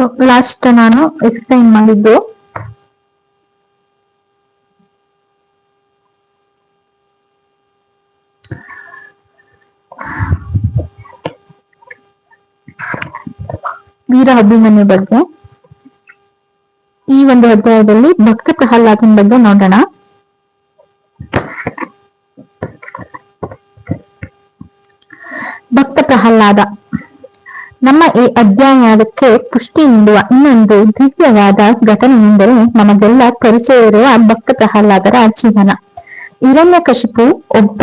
So last ನಾನು explain ಮಾಡಿದ್ದು. ವೀರ ಅಭಿಮನ್ಯು ಬಗ್ಗೆ. ಈ ಒಂದು ಅಧ್ಯಾಯದಲ್ಲಿ ಭಕ್ತ ಪ್ರಹ್ಲಾದನ ಬಗ್ಗೆ ನೋಡೋಣ. ಭಕ್ತ ಪ್ರಹ್ಲಾದ. ನಮ್ಮ ಈ ಅಧ್ಯಾಯಕ್ಕೆ ಪುಷ್ಟಿ ನೀಡುವ ಇನ್ನೊಂದು ದಿವ್ಯವಾದ ಘಟನೆ ಎಂದರೆ ನಮಗೆಲ್ಲ ಇರುವ ಭಕ್ತ ಪ್ರಹ್ಲಾದರ ಜೀವನ. ಹಿರಣ್ಯಕಶಿಪು ಒಬ್ಬ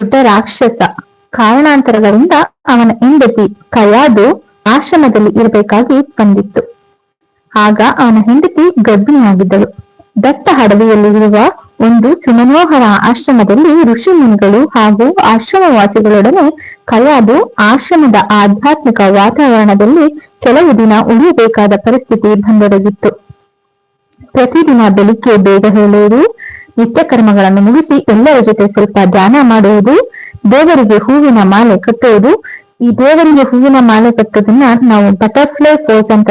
ದೊಡ್ಡ ರಾಕ್ಷಸ. ಕಾರಣಾಂತರಗಳಿಂದ ಅವನ ಹೆಂಡತಿ ಕಯಾದು ಆಶ್ರಮದಲ್ಲಿ ಇರಬೇಕಾಗಿ ಬಂದಿತ್ತು. ಆಗ ಅವನ ಹೆಂಡತಿ ಗರ್ಭಿಣಿಯಾಗಿದ್ದಳು. ದಟ್ಟ ಹಡವಿಯಲ್ಲಿ ಇರುವ ಒಂದು ಸುಮನೋಹರ ಆಶ್ರಮದಲ್ಲಿ ಋಷಿ ಮುನಿಗಳು ಹಾಗೂ ಆಶ್ರಮವಾಸಿಗಳೊಡನೆ ಕಲಾದು ಆಶ್ರಮದ ಆಧ್ಯಾತ್ಮಿಕ ವಾತಾವರಣದಲ್ಲಿ ಕೆಲವು ದಿನ ಉಳಿಯಬೇಕಾದ ಪರಿಸ್ಥಿತಿ ಬಂದೊಡಗಿತ್ತು ಪ್ರತಿದಿನ ಬೆಳಿಗ್ಗೆ ಬೇಗ ಹೇಳುವುದು ನಿತ್ಯ ಕರ್ಮಗಳನ್ನು ಮುಗಿಸಿ ಎಲ್ಲರ ಜೊತೆ ಸ್ವಲ್ಪ ಧ್ಯಾನ ಮಾಡುವುದು, ದೇವರಿಗೆ ಹೂವಿನ ಮಾಲೆ ಕಟ್ಟುವುದು, ಈ ದೇವರಿಗೆ ಹೂವಿನ ಮಾಲೆ ಕಟ್ಟೋದನ್ನ ನಾವು ಬಟರ್ಫ್ಲೈ ಫೋಸ್ ಅಂತ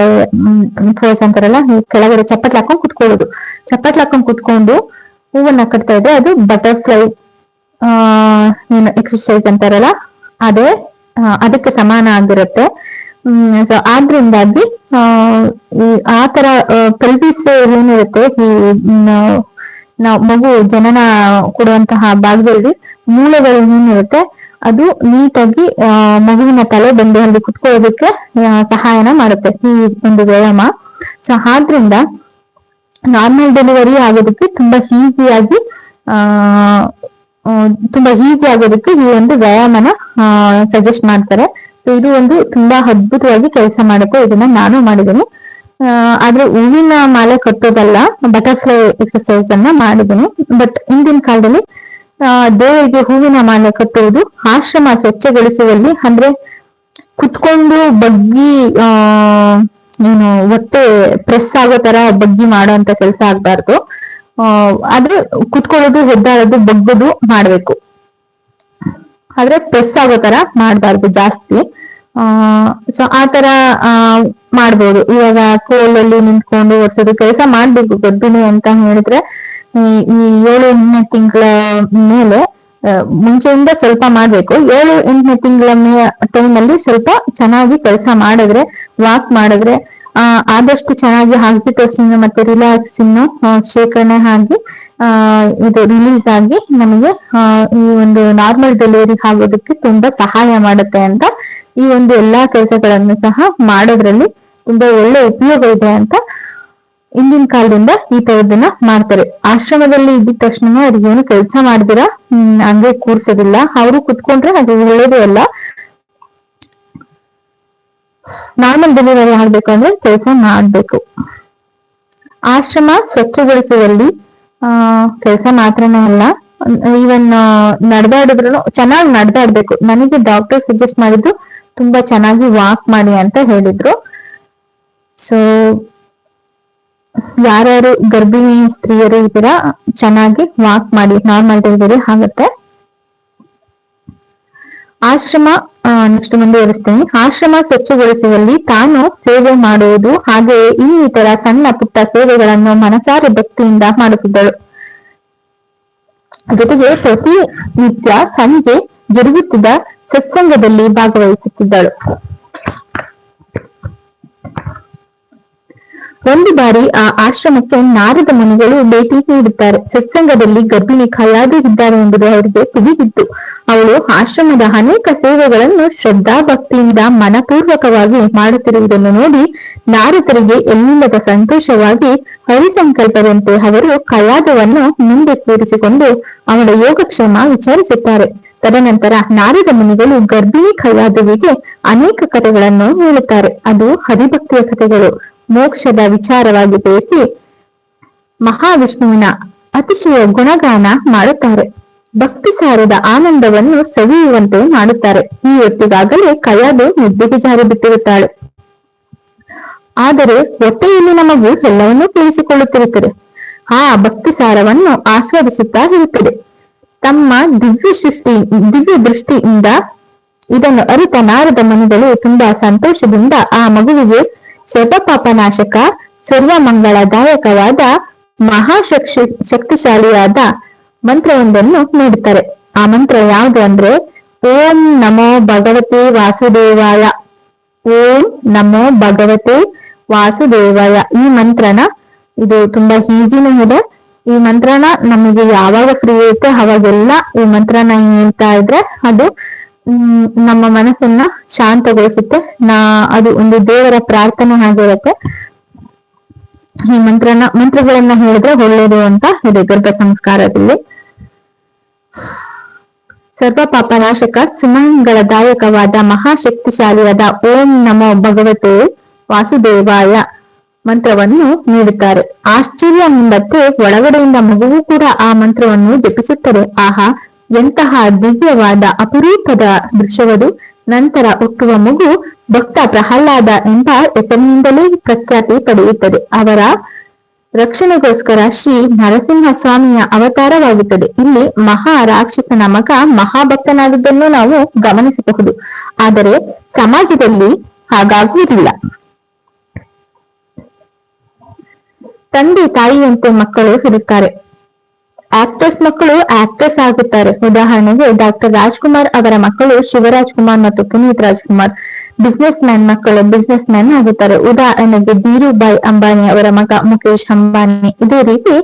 ಫೋಸ್ ಅಂತಾರಲ್ಲ, ಕೆಳಗಡೆ ಚಪ್ಪಟ್ಲಾಕೊಂಡು ಕುತ್ಕೊಳ್ಳೋದು. ಚಪ್ಪಟ್ಲಾಕೊಂಡು ಕುತ್ಕೊಂಡು ಹೂವನ್ನ ಕಟ್ತಾ ಇದ್ರೆ ಅದು ಬಟರ್ಫ್ಲೈ ಆ, ಏನು ಎಕ್ಸಸೈಸ್ ಅಂತಾರಲ್ಲ, ಅದೇ ಅದಕ್ಕೆ ಸಮಾನ ಆಗಿರುತ್ತೆ. ಸೊ ಆದ್ರಿಂದಾಗಿ, ಆ ತರ ಪೆಲ್ವಿಸ್ ಏನಿರುತ್ತೆ, ಈ ನಾವು ಮಗು ಜನನ ಕೊಡುವಂತಹ ಭಾಗದಲ್ಲಿ ಮೂಳೆಗಳು ಏನಿರುತ್ತೆ, ಅದು ನೀಟಾಗಿ ಮಗುವಿನ ತಲೆ ಬಂದು ಅಲ್ಲಿ ಕುತ್ಕೊಳ್ಳೋದಕ್ಕೆ ಸಹಾಯನ ಮಾಡುತ್ತೆ, ಈ ಒಂದು ವ್ಯಾಯಾಮ. ಸೊ ಆದ್ರಿಂದ ನಾರ್ಮಲ್ ಡೆಲಿವರಿ ಆಗೋದಕ್ಕೆ ತುಂಬಾ ಈಸಿಯಾಗಿ ತುಂಬಾ ಈಸಿ ಆಗೋದಕ್ಕೆ ಈ ಒಂದು ವ್ಯಾಯಾಮನ ಸಜೆಸ್ಟ್ ಮಾಡ್ತಾರೆ. ಇದು ಒಂದು ತುಂಬಾ ಅದ್ಭುತವಾಗಿ ಕೆಲಸ ಮಾಡುತ್ತೆ, ಇದನ್ನ ನಾನು ಮಾಡಿದ್ದೀನಿ. ಆದ್ರೆ ಹೂವಿನ ಮಾಲೆ ಕಟ್ಟೋದಲ್ಲ ಬಟರ್ಫ್ಲೈ ಎಕ್ಸರ್ಸೈಸ್ ಅನ್ನ ಮಾಡಿದ್ದೀನಿ. ಬಟ್ ಹಿಂದಿನ ಕಾಲದಲ್ಲಿ ದೇವರಿಗೆ ಹೂವಿನ ಮಾಲೆ ಕಟ್ಟುವುದು ಆಶ್ರಮ ಸ್ವಚ್ಛಗೊಳಿಸುವಲ್ಲಿ, ಅಂದ್ರೆ ಕುತ್ಕೊಂಡು ಬಗ್ಗಿ, ಆ ಏನು ಹೊಟ್ಟೆ ಪ್ರೆಸ್ ಆಗೋ ತರ ಬಗ್ಗಿ ಮಾಡೋಂತ ಕೆಲಸ ಆಗ್ಬಾರ್ದು. ಆದ್ರೆ ಕುತ್ಕೊಳ್ಳೋದು, ಹೆದ್ದಾಡೋದು, ಬಗ್ಗೋದು ಮಾಡ್ಬೇಕು. ಆದ್ರೆ ಪ್ರೆಸ್ ಆಗೋ ತರ ಮಾಡ್ಬಾರ್ದು ಜಾಸ್ತಿ. ಆ ಸೊ ಆ ತರ, ಆ, ಮಾಡ್ಬೋದು. ಇವಾಗ ಕೋಲಲ್ಲಿ ನಿಂತ್ಕೊಂಡು ಒರ್ಸೋದು ಕೆಲಸ ಮಾಡ್ಬೇಕು ಗರ್ಭಿಣಿ ಅಂತ ಹೇಳಿದ್ರೆ ಈ ಏಳನೇ ತಿಂಗಳ ಮೇಲೆ ಮುಂಚೆಯಿಂದ ಸ್ವಲ್ಪ ಮಾಡ್ಬೇಕು. ಏಳು, ಎಂಟನೇ ತಿಂಗಳ ಟೈಮಲ್ಲಿ ಸ್ವಲ್ಪ ಚೆನ್ನಾಗಿ ಕೆಲಸ ಮಾಡಿದ್ರೆ ವಾಕ್ ಮಾಡಿದ್ರೆ, ಆ, ಆದಷ್ಟು ಚೆನ್ನಾಗಿ ಆಕ್ಸಿಟೋಸಿನ್ ಮತ್ತೆ ರಿಲ್ಯಾಕ್ಸಿನ್ ಶೇಖರಣೆ ಆಗಿ, ಆ, ಇದು ರಿಲೀಸ್ ಆಗಿ ನಮಗೆ ಈ ಒಂದು ನಾರ್ಮಲ್ ಡೆಲಿವರಿ ಆಗೋದಕ್ಕೆ ತುಂಬಾ ಸಹಾಯ ಮಾಡುತ್ತೆ ಅಂತ ಈ ಒಂದು ಎಲ್ಲಾ ಕೆಲಸಗಳನ್ನು ಸಹ ಮಾಡೋದ್ರಲ್ಲಿ ತುಂಬಾ ಒಳ್ಳೆ ಉಪಯೋಗ ಇದೆ ಅಂತ ಹಿಂದಿನ ಕಾಲದಿಂದ ಈ ತರದನ್ನ ಮಾಡ್ತಾರೆ. ಆಶ್ರಮದಲ್ಲಿ ಇದ್ದಿದ ತಕ್ಷಣ ಅವ್ರಿಗೆ ಏನು ಕೆಲಸ ಮಾಡಿದಿರ? ಹ್ಮ್, ಹಂಗೆ ಕೂರ್ಸೋದಿಲ್ಲ. ಅವರು ಕುತ್ಕೊಂಡ್ರೆ ಅದು ಒಳ್ಳೇದೇ ಅಲ್ಲ. ನಾರ್ಮಲ್ ಡೆಲಿವರಿ ಆಗ್ಬೇಕಂದ್ರೆ ಕೆಲಸ ಮಾಡ್ಬೇಕು. ಆಶ್ರಮ ಸ್ವಚ್ಛಗೊಳಿಸುವಲ್ಲಿ, ಆ, ಕೆಲಸ ಮಾತ್ರನೇ ಅಲ್ಲ. ಈವನ್ ನಡೆದಾಡಿದ್ರು ಚೆನ್ನಾಗಿ ನಡೆದಾಡ್ಬೇಕು. ನನಗೆ ಡಾಕ್ಟರ್ ಸಜೆಸ್ಟ್ ಮಾಡಿದ್ದು ತುಂಬಾ ಚೆನ್ನಾಗಿ ವಾಕ್ ಮಾಡಿ ಅಂತ ಹೇಳಿದ್ರು. ಸೊ ಯಾರ್ಯಾರು ಗರ್ಭಿಣಿ ಸ್ತ್ರೀಯರು ಇದ್ದೀರಾ, ಚೆನ್ನಾಗಿ ವಾಕ್ ಮಾಡಿ ನಾರ್ಮಲ್ ಡೆಲಿವರಿ ಆಗುತ್ತೆ. ಆಶ್ರಮ ನೆಕ್ಸ್ಟ್ ಮುಂದುವರಿಸ್ತೇನೆ ಆಶ್ರಮ ಸ್ವಚ್ಛಗೊಳಿಸುವಲ್ಲಿ ತಾನು ಸೇವೆ ಮಾಡುವುದು, ಹಾಗೆಯೇ ಇನ್ನಿತರ ಸಣ್ಣ ಪುಟ್ಟ ಸೇವೆಗಳನ್ನು ಮನಸಾರೆ ಭಕ್ತಿಯಿಂದ ಮಾಡುತ್ತಿದ್ದಳು. ಜೊತೆಗೆ ಪ್ರತಿ ನಿತ್ಯ ಸಂಜೆ ಜರುಗುತ್ತಿದ್ದ ಸತ್ಸಂಗದಲ್ಲಿ ಭಾಗವಹಿಸುತ್ತಿದ್ದಳು. ಒಂದು ಬಾರಿ ಆ ಆಶ್ರಮಕ್ಕೆ ನಾರದ ಮುನಿಗಳು ಭೇಟಿ ನೀಡುತ್ತಾರೆ. ಸತ್ಸಂಗದಲ್ಲಿ ಗರ್ಭಿಣಿ ಖಯಾದು ಇದ್ದಾರೆ ಎಂಬುದು ಅವರಿಗೆ ತಿಳಿದಿತ್ತು. ಅವಳು ಆಶ್ರಮದ ಅನೇಕ ಸೇವೆಗಳನ್ನು ಶ್ರದ್ಧಾ ಭಕ್ತಿಯಿಂದ ಮನಪೂರ್ವಕವಾಗಿ ಮಾಡುತ್ತಿರುವುದನ್ನು ನೋಡಿ ನಾರದರಿಗೆ ಎಲ್ಲಿಲ್ಲದ ಸಂತೋಷವಾಗಿ ಹರಿಸಂಕಲ್ಪದಂತೆ ಅವರು ಕಯಾದವನ್ನು ಮುಂದೆ ಕೂರಿಸಿಕೊಂಡು ಅವಳ ಯೋಗಕ್ಷೇಮ ವಿಚಾರಿಸುತ್ತಾರೆ. ತದನಂತರ ನಾರದ ಮುನಿಗಳು ಗರ್ಭಿಣಿ ಕಯಾದುವಿಗೆ ಅನೇಕ ಕಥೆಗಳನ್ನು ಹೇಳುತ್ತಾರೆ. ಅದು ಹರಿಭಕ್ತಿಯ ಕಥೆಗಳು. ಮೋಕ್ಷದ ವಿಚಾರವಾಗಿ ತಿಳಿಸಿ ಮಹಾವಿಷ್ಣುವಿನ ಅತಿಶಯ ಗುಣಗಾನ ಮಾಡುತ್ತಾರೆ. ಭಕ್ತಿ ಸಾರದ ಆನಂದವನ್ನು ಸವಿಯುವಂತೆ ಮಾಡುತ್ತಾರೆ. ಈ ಹೊತ್ತಿಗಾಗಲೇ ಕಯಾದು ನಿದ್ದೆಗೆ ಜಾರಿ ಬಿಟ್ಟಿರುತ್ತಾಳೆ. ಆದರೆ ಹೊಟ್ಟೆಯಲ್ಲಿ ನಮಗೂ ಎಲ್ಲವನ್ನೂ ತಿಳಿಸಿಕೊಳ್ಳುತ್ತಿರುತ್ತದೆ. ಆ ಭಕ್ತಿ ಸಾರವನ್ನು ಆಸ್ವಾದಿಸುತ್ತಾ ಇರುತ್ತದೆ. ತಮ್ಮ ದಿವ್ಯ ಸೃಷ್ಟಿ, ದಿವ್ಯ ದೃಷ್ಟಿಯಿಂದ ಇದನ್ನು ಅರಿತ ನಾರದ ಮನಿಗಳು ತುಂಬಾ ಸಂತೋಷದಿಂದ ಆ ಮಗುವಿಗೆ ಸರ್ವಪಾಪನಾಶಕ ಸರ್ವಮಂಗಳದಾಯಕವಾದ ಮಹಾಶಕ್ತಿ ಶಕ್ತಿಶಾಲಿಯಾದ ಮಂತ್ರವೊಂದನ್ನು ನೀಡುತ್ತಾರೆ. ಆ ಮಂತ್ರ ಯಾವುದು ಅಂದ್ರೆ, ಓಂ ನಮೋ ಭಗವತಿ ವಾಸುದೇವಾಯ. ಓಂ ನಮೋ ಭಗವತಿ ವಾಸುದೇವಾಯ. ಈ ಮಂತ್ರನ, ಇದು ತುಂಬಾ ಈಜಿನೂ ಇದೆ. ಈ ಮಂತ್ರನ ನಮಗೆ ಯಾವಾಗ ಫ್ರೀ ಇರುತ್ತೆ, ಅವಾಗೆಲ್ಲ ಈ ಮಂತ್ರನ ಹೇಳ್ತಾ ಇದ್ರೆ ಅದು ನಮ್ಮ ಮನಸ್ಸನ್ನ ಶಾಂತಗೊಳಿಸುತ್ತೆ. ನಾ, ಅದು ಒಂದು ದೇವರ ಪ್ರಾರ್ಥನೆ ಆಗಿರುತ್ತೆ. ಈ ಮಂತ್ರನ, ಮಂತ್ರಗಳನ್ನ ಹೇಳಿದ್ರೆ ಒಳ್ಳೇದು ಅಂತ ಇದೆ ಗರ್ಭ ಸಂಸ್ಕಾರದಲ್ಲಿ ಸರ್ವ ಪಾಪನಾಶಕ ಸುಮಂಗಳದಾಯಕವಾದ ಮಹಾಶಕ್ತಿಶಾಲಿಯಾದ ಓಂ ನಮೋ ಭಗವತೆ ವಾಸುದೇವಾಯ ಮಂತ್ರವನ್ನು ನೀಡುತ್ತಾರೆ. ಆಶ್ಚರ್ಯ ಮುಂದಕ್ಕೆ ಒಳಗಡೆಯಿಂದ ಮಗುವು ಕೂಡ ಆ ಮಂತ್ರವನ್ನು ಜಪಿಸುತ್ತದೆ. ಆಹಾ ಎಂತಹ ದಿವ್ಯವಾದ ಅಪರೂಪದ ದೃಶ್ಯವದು ನಂತರ ಹುಟ್ಟುವ ಮಗು ಭಕ್ತ ಪ್ರಹ್ಲಾದ ಎಂಬ ಹೆಸರಿನಿಂದಲೇ ಪ್ರಖ್ಯಾತಿ ಪಡೆಯುತ್ತದೆ. ಅವರ ರಕ್ಷಣೆಗೋಸ್ಕರ ಶ್ರೀ ನರಸಿಂಹ ಸ್ವಾಮಿಯ ಅವತಾರವಾಗುತ್ತದೆ. ಇಲ್ಲಿ ಮಹಾ ರಾಕ್ಷಸನ ಮಗ ಮಹಾಭಕ್ತನಾದದ್ದನ್ನು ನಾವು ಗಮನಿಸಬಹುದು. ಆದರೆ ಸಮಾಜದಲ್ಲಿ ಹಾಗಾಗುವುದಿಲ್ಲ. ತಂದೆ ತಾಯಿಯಂತೆ ಮಕ್ಕಳು ಇರುತ್ತಾರೆ ಆಕ್ಟರ್ಸ್ ಮಕ್ಕಳು ಆಕ್ಟರ್ಸ್ ಆಗುತ್ತಾರೆ. ಉದಾಹರಣೆಗೆ ಡಾಕ್ಟರ್ ರಾಜ್ಕುಮಾರ್ ಅವರ ಮಕ್ಕಳು ಶಿವರಾಜ್ ಕುಮಾರ್ ಮತ್ತು ಪುನೀತ್ ರಾಜ್ಕುಮಾರ್ ಬಿಸ್ನೆಸ್ ಮ್ಯಾನ್ ಮಕ್ಕಳು ಬಿಸ್ನೆಸ್ ಮ್ಯಾನ್ ಆಗುತ್ತಾರೆ. ಉದಾಹರಣೆಗೆ ಧೀರುಭಾಯ್ ಅಂಬಾನಿ ಅವರ ಮಗ ಮುಖೇಶ್ ಅಂಬಾನಿ. ಇದೇ ರೀತಿ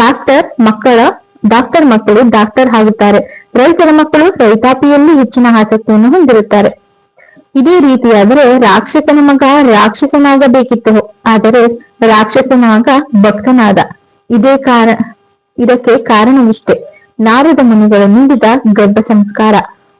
ಡಾಕ್ಟರ್ ಮಕ್ಕಳ ಡಾಕ್ಟರ್ ಮಕ್ಕಳು ಡಾಕ್ಟರ್ ಆಗುತ್ತಾರೆ. ರೈತರ ಮಕ್ಕಳು ರೈತಾಪಿಯಲ್ಲಿ ಹೆಚ್ಚಿನ ಆಸಕ್ತಿಯನ್ನು ಹೊಂದಿರುತ್ತಾರೆ. ಇದೇ ರೀತಿಯಾದರೆ ರಾಕ್ಷಸನ ಮಗ ರಾಕ್ಷಸನಾಗಬೇಕಿತ್ತು. ಆದರೆ ರಾಕ್ಷಸನ ಮಗ ಭಕ್ತನಾದ. ಇದೇ ಕಾರಣ ಇದಕ್ಕೆ ಕಾರಣವಿಷ್ಟೆ. ನಾರದ ಮುನಿಗಳು ನೀಡಿದ ಗರ್ಭ ಸಂಸ್ಕಾರ.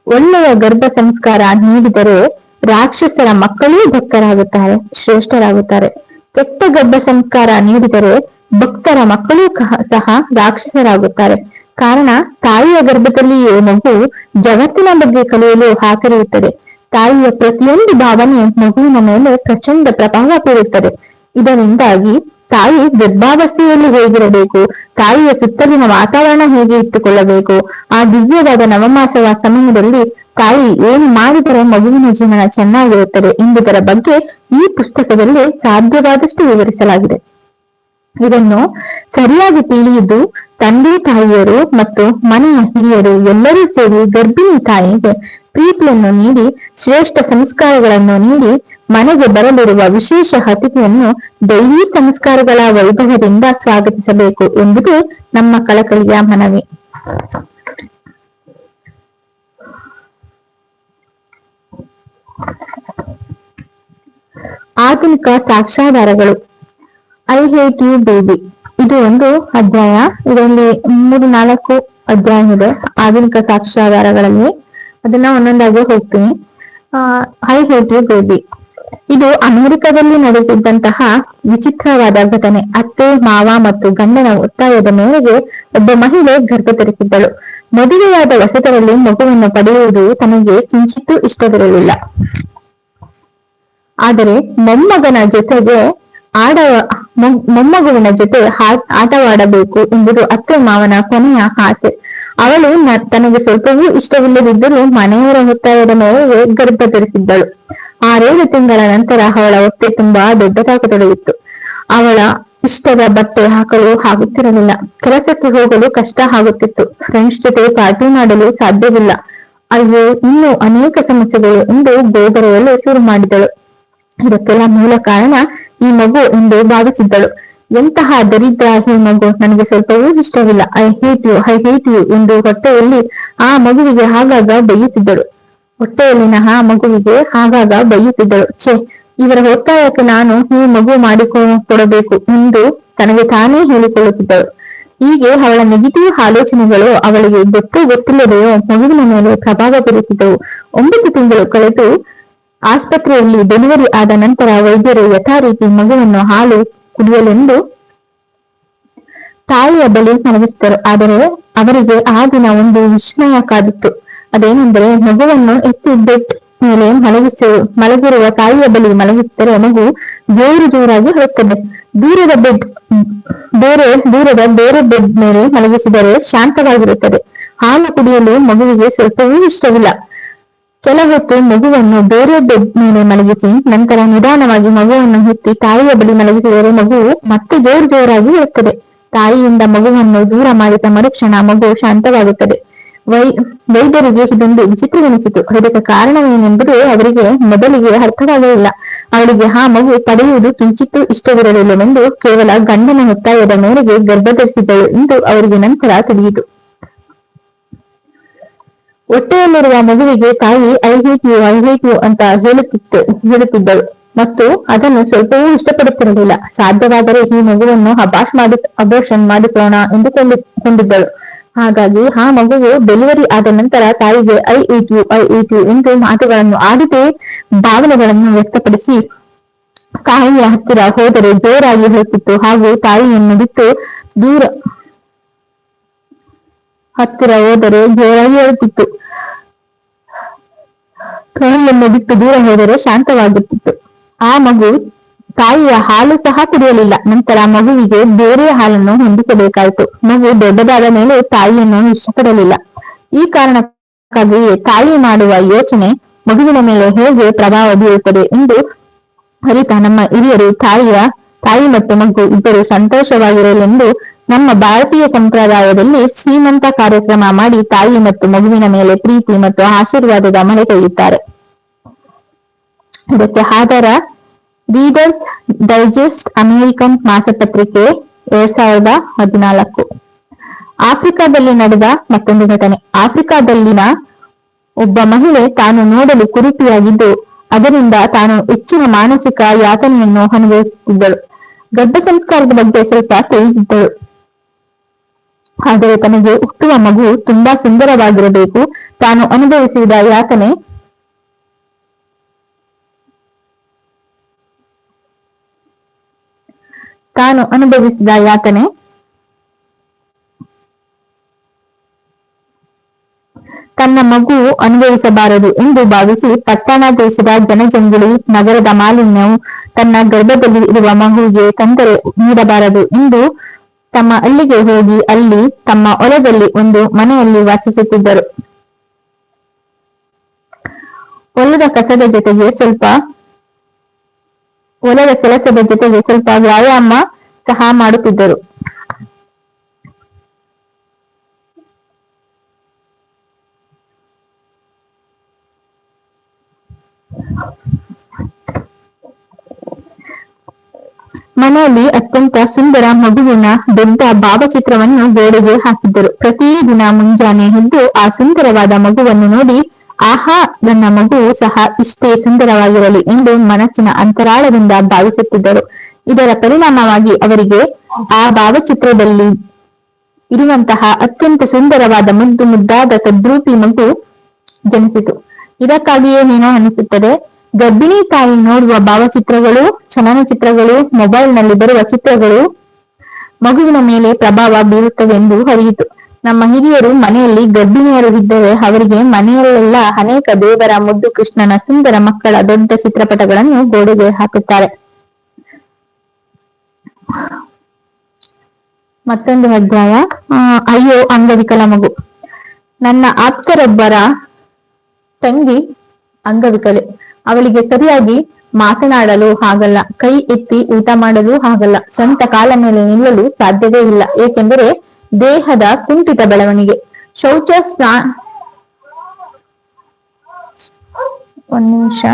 ಒಳ್ಳೆಯ ಗರ್ಭ ಸಂಸ್ಕಾರ ನೀಡಿದರೆ ರಾಕ್ಷಸರ ಮಕ್ಕಳೂ ಭಕ್ತರಾಗುತ್ತಾರೆ, ಶ್ರೇಷ್ಠರಾಗುತ್ತಾರೆ. ಕೆಟ್ಟ ಗರ್ಭ ಸಂಸ್ಕಾರ ನೀಡಿದರೆ ಭಕ್ತರ ಮಕ್ಕಳೂ ಸಹ ರಾಕ್ಷಸರಾಗುತ್ತಾರೆ. ಕಾರಣ, ತಾಯಿಯ ಗರ್ಭದಲ್ಲಿಯೇ ಮಗು ಜಗತ್ತಿನ ಬಗ್ಗೆ ಕಲಿಯಲು ಹಾಕರಿಯುತ್ತದೆ ತಾಯಿಯ ಪ್ರತಿಯೊಂದು ಭಾವನೆ ಮಗುವಿನ ಮೇಲೆ ಪ್ರಚಂಡ ಪ್ರಭಾವ ಬೀರುತ್ತದೆ. ಇದರಿಂದಾಗಿ ತಾಯಿ ಗರ್ಭಾವಸ್ಥೆಯಲ್ಲಿ ಹೇಗಿರಬೇಕು? ತಾಯಿಯ ಸುತ್ತಲಿನ ವಾತಾವರಣ ಹೇಗೆ ಇಟ್ಟುಕೊಳ್ಳಬೇಕು? ಆ ದಿವ್ಯವಾದ ನವಮಾಸದ ಸಮಯದಲ್ಲಿ ತಾಯಿ ಏನು ಮಾಡಿದರೆ ಮಗುವಿನ ಜೀವನ ಚೆನ್ನಾಗಿರುತ್ತದೆ ಎಂಬುದರ ಬಗ್ಗೆ ಈ ಪುಸ್ತಕದಲ್ಲಿ ಸಾಧ್ಯವಾದಷ್ಟು ವಿವರಿಸಲಾಗಿದೆ. ಇದನ್ನು ಸರಿಯಾಗಿ ತಿಳಿಯುವುದು ತಂದೆ ತಾಯಿಯರು ಮತ್ತು ಮನೆಯ ಹಿರಿಯರು ಎಲ್ಲರೂ ಸೇರಿ ಗರ್ಭಿಣಿ ತಾಯಿಗೆ ಪ್ರೀತಿಯನ್ನು ನೀಡಿ, ಶ್ರೇಷ್ಠ ಸಂಸ್ಕಾರಗಳನ್ನು ನೀಡಿ, ಮನೆಗೆ ಬರಲಿರುವ ವಿಶೇಷ ಅತಿಥಿಯನ್ನು ದೈವಿ ಸಂಸ್ಕಾರಗಳ ವೈಭವದಿಂದ ಸ್ವಾಗತಿಸಬೇಕು ಎಂಬುದು ನಮ್ಮ ಕಳಕಳಿಯ ಮನವಿ. ಆಧುನಿಕ ಸಾಕ್ಷಾಧಾರಗಳು ಐ ಹೇಟ್ ಯು ಬೇಬಿ ಇದು ಒಂದು ಅಧ್ಯಾಯ. ಇದರಲ್ಲಿ ಮೂರು ನಾಲ್ಕು ಅಧ್ಯಾಯ ಇದೆ. ಆಧುನಿಕ ಸಾಕ್ಷ್ಯಾಧಾರಗಳಲ್ಲಿ ಅದನ್ನ ಒಂದೊಂದಾಗಿ ಹೋಗ್ತೀನಿ ಹೈ ಹೇಟ್ ಯು ಬೇಬಿ ಇದು ಅಮೆರಿಕದಲ್ಲಿ ನಡೆದಿದ್ದಂತಹ ವಿಚಿತ್ರವಾದ ಘಟನೆ. ಅತ್ತೆ, ಮಾವ ಮತ್ತು ಗಂಡನ ಒತ್ತಾಯದ ಮೇರೆಗೆ ಒಬ್ಬ ಮಹಿಳೆ ಗರ್ಭ ತರಿಸಿದ್ದಳು ಮದುವೆಯಾದ ವಸತರಲ್ಲಿ ಮಗುವನ್ನು ಪಡೆಯುವುದು ತನಗೆ ಕಿಂಚಿತ್ತೂ ಇಷ್ಟವಿರಲಿಲ್ಲ. ಆದರೆ ಮೊಮ್ಮಗನ ಜೊತೆಗೆ ಆಡ ಮೊಮ್ಮಗುವಿನ ಜೊತೆ ಆಟವಾಡಬೇಕು ಎಂಬುದು ಅತ್ತೆ, ಮಾವನ ಕೊನೆಯ ಆಸೆ. ಅವಳು ತನಗೆ ಸ್ವಲ್ಪವೂ ಇಷ್ಟವಿಲ್ಲದಿದ್ದರೂ ಮನೆಯವರ ಒತ್ತಾಯದ ಮೇರೆಗೆ ಗರ್ಭ ಧರಿಸಿದ್ದಳು. ಆರೇಳು ತಿಂಗಳ ನಂತರ ಅವಳ ಹೊಟ್ಟೆ ತುಂಬಾ ದೊಡ್ಡದಾಗತೊಡಗಿತ್ತು ಅವಳ ಇಷ್ಟದ ಬಟ್ಟೆ ಹಾಕಲು ಆಗುತ್ತಿರಲಿಲ್ಲ. ಕೆಲಸಕ್ಕೆ ಹೋಗಲು ಕಷ್ಟ ಆಗುತ್ತಿತ್ತು. ಫ್ರೆಂಡ್ಸ್ ಜೊತೆ ಪಾರ್ಟಿ ಮಾಡಲು ಸಾಧ್ಯವಿಲ್ಲ. ಅಯ್ಯೋ, ಇನ್ನೂ ಅನೇಕ ಸಮಸ್ಯೆಗಳು ಎಂದು ಗೋಗರೆಯಲು ಶುರು ಮಾಡಿದಳು. ಇದಕ್ಕೆಲ್ಲ ಮೂಲ ಕಾರಣ ಈ ಮಗು ಎಂದು ಭಾವಿಸಿದ್ದಳು. ಎಂತಹ ದರಿದ್ರ ಹೇ ಮಗು ನನಗೆ ಸ್ವಲ್ಪವೂ ಇಷ್ಟವಿಲ್ಲ I hate you I hate you ಎಂದು ಹೊಟ್ಟೆಯಲ್ಲಿ ಆ ಮಗುವಿಗೆ ಆಗಾಗ ಬೈಯುತ್ತಿದ್ದಳು. ಹೊಟ್ಟೆಯಲ್ಲಿನ ಆ ಮಗುವಿಗೆ ಆಗಾಗ ಬೈಯುತ್ತಿದ್ದಳು. ಛೇ, ಇವರ ಒತ್ತಾಯಕ್ಕೆ ನಾನು ಈ ಮಗು ಮಾಡಿಕೊಡಬೇಕು ಎಂದು ತನಗೆ ತಾನೇ ಹೇಳಿಕೊಳ್ಳುತ್ತಿದ್ದಳು. ಹೀಗೆ ಅವಳ ನೆಗೆಟಿವ್ ಆಲೋಚನೆಗಳು ಅವಳಿಗೆ ಗೊತ್ತು ಗೊತ್ತಿಲ್ಲದೆಯೋ ಮಗುವಿನ ಮೇಲೆ ಪ್ರಭಾವ ಬೀರುತ್ತಿದ್ದವು. ಒಂಬತ್ತು ತಿಂಗಳು ಕಳೆದು ಆಸ್ಪತ್ರೆಯಲ್ಲಿ ಡೆಲಿವರಿ ಆದ ನಂತರ ವೈದ್ಯರು ಯಥಾರೀತಿ ಮಗುವನ್ನು ಹಾಲು ಕುಡಿಯಲೆಂದು ತಾಯಿಯ ಬಳಿ ಮಲಗಿಸಿದರು ಆದರೆ ಅವರಿಗೆ ಆ ದಿನ ಒಂದು ವಿಸ್ಮಯ ಕಾದಿತ್ತು. ಅದೇನೆಂದರೆ, ಮಗುವನ್ನು ಎತ್ತಿ ಬೆಡ್ ಮೇಲೆ ಮಲಗಿಸಿ, ಮಲಗಿರುವ ತಾಯಿಯ ಬಳಿ ಮಲಗಿಸಿದರೆ ಮಗು ಜೋರು ಜೋರಾಗಿ ಹೇಳುತ್ತದೆ ದೂರದ ಬೆಡ್, ಬೇರೆ, ದೂರದ ಬೇರೆ ಬೆಡ್ ಮೇಲೆ ಮಲಗಿಸಿದರೆ ಶಾಂತವಾಗಿರುತ್ತದೆ. ಹಾಲು ಕುಡಿಯಲು ಮಗುವಿಗೆ ಸ್ವಲ್ಪವೂ ಇಷ್ಟವಿಲ್ಲ. ಕೆಲ ಹೊತ್ತು ಮಗುವನ್ನು ಬೇರೆ ಬೆಡ್ ಮೇಲೆ ಮಲಗಿಸಿ, ನಂತರ ನಿಧಾನವಾಗಿ ಮಗುವನ್ನು ಹೊತ್ತಿ ತಾಯಿಯ ಬಳಿ ಮಲಗಿಸಿದರೆ ಮಗು ಮತ್ತೆ ಜೋರು ಜೋರಾಗಿ ಇರುತ್ತದೆ ತಾಯಿಯಿಂದ ಮಗುವನ್ನು ದೂರ ಮಾಡಿದ ಮರುಕ್ಷಣ ಮಗು ಶಾಂತವಾಗುತ್ತದೆ. ವೈ, ವೈದ್ಯರಿಗೆ ಇದೊಂದು ವಿಚಿತ್ರವೆನಿಸಿತು ಅದಕ್ಕೆ ಕಾರಣವೇನೆಂಬುದು ಅವರಿಗೆ ಮೊದಲಿಗೆ ಅರ್ಥವಾಗಲಿಲ್ಲ. ಅವರಿಗೆ ಆ ಮಗು, ಪಡೆಯುವುದು ಕಿಂಚಿತ್ತೂ ಇಷ್ಟವಿರಲಿಲ್ಲವೆಂದು ಕೇವಲ ಗಂಡನ ಒತ್ತಾಯದ ಮೇರೆಗೆ ಗರ್ಭಧರಿಸಿದ್ದಳು ಎಂದು ಅವರಿಗೆ ನಂತರ ತಿಳಿಯಿತು. ಹೊಟ್ಟೆಯಲ್ಲಿರುವ ಮಗುವಿಗೆ ತಾಯಿ I hate you I hate you ಅಂತ ಹೇಳುತ್ತಿತ್ತು, ಹೇಳುತ್ತಿದ್ದಳು. ಮತ್ತು ಅದನ್ನು ಸ್ವಲ್ಪವೂ ಇಷ್ಟಪಡುತ್ತಿರಲಿಲ್ಲ. ಸಾಧ್ಯವಾದರೆ ಈ ಮಗುವನ್ನು ಅಬಾಷ್ ಮಾಡಿ, ಅಬೋಷನ್ ಮಾಡಿಕೊಳ್ಳೋಣ ಎಂದು ಕೊಂಡಿದ್ದಳು ಹಾಗಾಗಿ ಆ ಮಗುವು ಡೆಲಿವರಿ ಆದ ನಂತರ ತಾಯಿಗೆ I hate you I hate you ಎಂದು ಮಾತುಗಳನ್ನು ಆಡದೆ ಭಾವನೆಗಳನ್ನು ವ್ಯಕ್ತಪಡಿಸಿ, ತಾಯಿಯ ಹತ್ತಿರ ಹೋದರೆ ಜೋರಾಗಿ ಹೇಳುತ್ತಿತ್ತು ಹಾಗೂ ತಾಯಿಯನ್ನು ಬಿಟ್ಟು ದೂರ ಹತ್ತಿರ ಹೋದರೆ ಜೋರಾಗಿ ಹೇಳುತ್ತಿತ್ತು ತಾಯಿಯನ್ನು ಬಿಟ್ಟು ದೂರ ಹೋದರೆ ಶಾಂತವಾಗುತ್ತಿತ್ತು. ಆ ಮಗು ತಾಯಿಯ ಹಾಲು ಸಹ ಕುಡಿಯಲಿಲ್ಲ. ನಂತರ ಮಗುವಿಗೆ ಬೇರೆ ಹಾಲನ್ನು ಹೊಂದಿಸಬೇಕಾಯಿತು. ಮಗು ದೊಡ್ಡದಾದ ಮೇಲೆ ತಾಯಿಯನ್ನು ಇಷ್ಟಪಡಲಿಲ್ಲ. ಈ ಕಾರಣಕ್ಕಾಗಿಯೇ ತಾಯಿ ಮಾಡುವ ಯೋಚನೆ ಮಗುವಿನ ಮೇಲೆ ಹೇಗೆ ಪ್ರಭಾವ ಬೀರುತ್ತದೆ ಎಂದು ಅರಿತ ನಮ್ಮ ಹಿರಿಯರು ತಾಯಿಯ, ತಾಯಿ ಮತ್ತು ಮಗು ಇಬ್ಬರು ಸಂತೋಷವಾಗಿರಲೆಂದು ನಮ್ಮ ಭಾರತೀಯ ಸಂಪ್ರದಾಯದಲ್ಲಿ ಶ್ರೀಮಂತ ಕಾರ್ಯಕ್ರಮ ಮಾಡಿ ತಾಯಿ ಮತ್ತು ಮಗುವಿನ ಮೇಲೆ ಪ್ರೀತಿ ಮತ್ತು ಆಶೀರ್ವಾದದ ಮಳೆ ಕೊಯ್ಯುತ್ತಾರೆ ಇದಕ್ಕೆ ಆಧಾರ ರೀಡರ್ಸ್ ಡೈಜೆಸ್ಟ್ ಅಮೆರಿಕನ್ ಮಾಸಪತ್ರಿಕೆ ಎರಡ್ ಸಾವಿರದ ಹದಿನಾಲ್ಕು. ಆಫ್ರಿಕಾದಲ್ಲಿ ನಡೆದ ಮತ್ತೊಂದು ಘಟನೆ. ಆಫ್ರಿಕಾದಲ್ಲಿನ ಒಬ್ಬ ಮಹಿಳೆ ತಾನು ನೋಡಲು ಕುರುಪಿಯಾಗಿದ್ದು, ಅದರಿಂದ ತಾನು ಹೆಚ್ಚಿನ ಮಾನಸಿಕ ಯಾತನೆಯನ್ನು ಅನುಭವಿಸುತ್ತಿದ್ದಳು. ಗಡ್ಡ ಸಂಸ್ಕಾರದ ಬಗ್ಗೆ ಸ್ವಲ್ಪ ತಿಳಿದಿದ್ದಳು. ಆದರೆ ತನಗೆ ಹುಟ್ಟುವ ಮಗು ತುಂಬಾ ಸುಂದರವಾಗಿರಬೇಕು. ತಾನು ಅನುಭವಿಸಿದ ಯಾತನೆ ತಾನು ಅನುಭವಿಸಿದ ಯಾತನೆ ತನ್ನ ಮಗು ಅನುಭವಿಸಬಾರದು ಎಂದು ಭಾವಿಸಿ ಪಟ್ಟಣ ದೇಶದ ಜನಜಂಗುಳಿ ನಗರದ ಮಾಲಿನ್ಯವು ತನ್ನ ಗರ್ಭದಲ್ಲಿ ಇರುವ ಮಗುವಿಗೆ ತೊಂದರೆ ನೀಡಬಾರದು ಎಂದು ತಮ್ಮ ಅಲ್ಲಿಗೆ ಹೋಗಿ ಅಲ್ಲಿ ತಮ್ಮ ಹೊಲದಲ್ಲಿ ಒಂದು ಮನೆಯಲ್ಲಿ ವಾಸಿಸುತ್ತಿದ್ದರು. ಹೊಲದ ಕಸದ ಜೊತೆಗೆ ಸ್ವಲ್ಪ, ಹೊಲದ ಕೆಲಸದ ಜೊತೆಗೆ ಸ್ವಲ್ಪ ವ್ಯಾಯಾಮ ಸಹ ಮಾಡುತ್ತಿದ್ದರು. ಮನೆಯಲ್ಲಿ ಅತ್ಯಂತ ಸುಂದರ ಮಗುವಿನ ದೊಡ್ಡ ಭಾವಚಿತ್ರವನ್ನು ಗೋಡೆಗೆ ಹಾಕಿದ್ದರು. ಪ್ರತಿದಿನ ಮುಂಜಾನೆ ಎದ್ದು ಆ ಸುಂದರವಾದ ಮಗುವನ್ನು ನೋಡಿ, ಆಹಾ, ನನ್ನ ಮಗು ಸಹ ಇಷ್ಟೇ ಸುಂದರವಾಗಿರಲಿ ಎಂದು ಮನಸ್ಸಿನ ಅಂತರಾಳದಿಂದ ಭಾವಿಸುತ್ತಿದ್ದರು. ಇದರ ಪರಿಣಾಮವಾಗಿ ಅವರಿಗೆ ಆ ಭಾವಚಿತ್ರದಲ್ಲಿ ಇರುವಂತಹ ಅತ್ಯಂತ ಸುಂದರವಾದ ಮುದ್ದು ಮುದ್ದಾದ ತದ್ರೂಪಿ ಮಗು ಜನಿಸಿತು. ಇದಕ್ಕಾಗಿಯೇ ಏನೋ ಅನಿಸುತ್ತದೆ ಗರ್ಭಿಣಿ ತಾಯಿ ನೋಡುವ ಭಾವಚಿತ್ರಗಳು, ಚಲನಚಿತ್ರಗಳು ಮೊಬೈಲ್ನಲ್ಲಿ ಬರುವ ಚಿತ್ರಗಳು ಮಗುವಿನ ಮೇಲೆ ಪ್ರಭಾವ ಬೀರುತ್ತವೆಂದು ಹರಿಯಿತು. ನಮ್ಮ ಹಿರಿಯರು ಮನೆಯಲ್ಲಿ ಗರ್ಭಿಣಿಯರು ಇದ್ದರೆ ಅವರಿಗೆ ಮನೆಯಲ್ಲೆಲ್ಲ ಅನೇಕ ದೇವರ, ಮುದ್ದು ಕೃಷ್ಣನ, ಸುಂದರ ಮಕ್ಕಳ ದೊಡ್ಡ ಚಿತ್ರಪಟಗಳನ್ನು ಗೋಡೆಗೆ ಹಾಕುತ್ತಾರೆ. ಮತ್ತೊಂದು ಅಧ್ಯಾಯ. ಅಯ್ಯೋ, ಅಂಗವಿಕಲ ಮಗು. ನನ್ನ ಆಪ್ತರೊಬ್ಬರ ತಂಗಿ ಅಂಗವಿಕಲೆ. ಅವಳಿಗೆ ಸರಿಯಾಗಿ ಮಾತನಾಡಲು ಆಗಲ್ಲ ಕೈ ಎತ್ತಿ ಊಟ ಮಾಡಲು ಆಗಲ್ಲ ಸ್ವಂತ ಕಾಲ ಮೇಲೆ ನಿಲ್ಲಲು ಸಾಧ್ಯವೇ ಇಲ್ಲ. ಏಕೆಂದರೆ ದೇಹದ ಕುಂಠಿತ ಬೆಳವಣಿಗೆ. ಶೌಚ ಸ್ನಾ ಒಂದ್ ನಿಮಿಷ.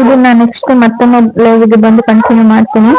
ಇದನ್ನ ನೆಕ್ಸ್ಟ್ ಮತ್ತೊಮ್ಮೆ ಲೈವ್ಗೆ ಬಂದು ಕಂಟಿನ್ಯೂ ಮಾಡ್ತೀನಿ.